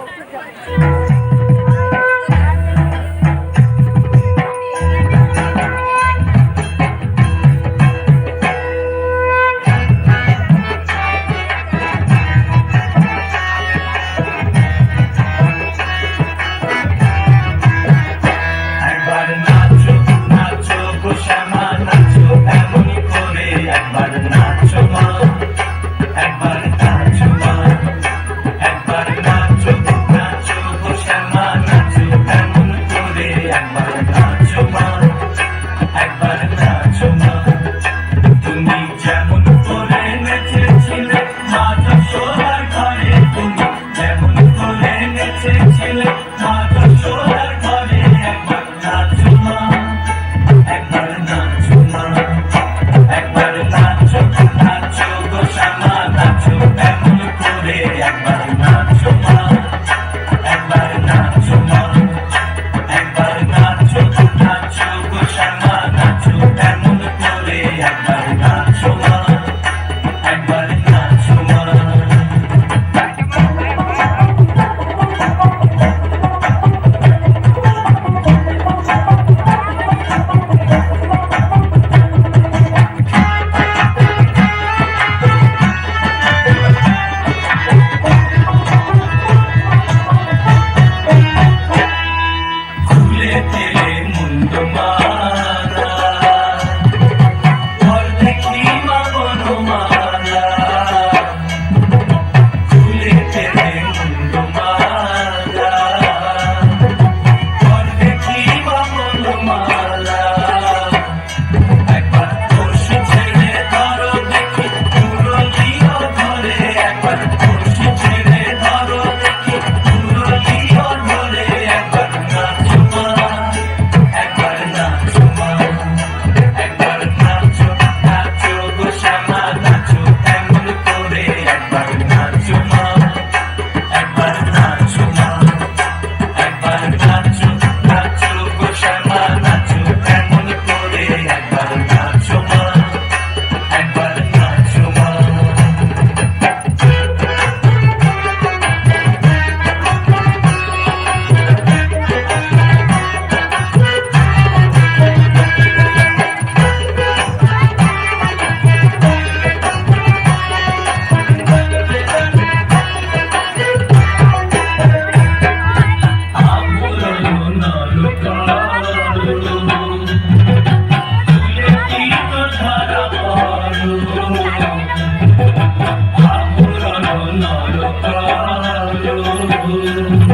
Oh, forgot. Yeah. Thank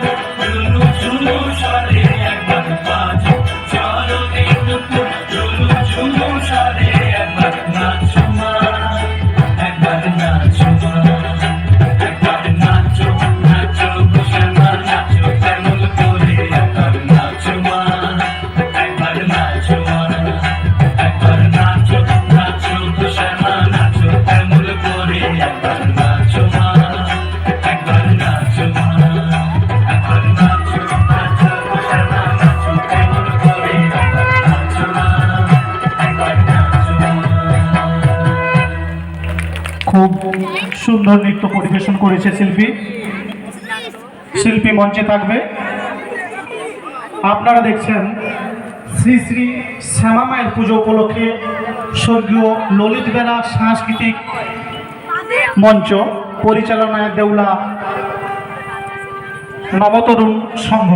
you. সুন্দর নৃত্য পরিবেশন করেছে শিল্পী। শিল্পী মঞ্চে থাকবে। আপনারা দেখছেন শ্রী শ্রী শ্যামা মায়ের পুজো উপলক্ষে স্বর্গীয় ললিত বেড়া সাংস্কৃতিক মঞ্চ পরিচালনায় দেউলা নবতরুণ সংঘ।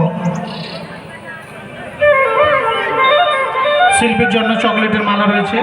শিল্পীর জন্য চকলেটের মালা রয়েছে।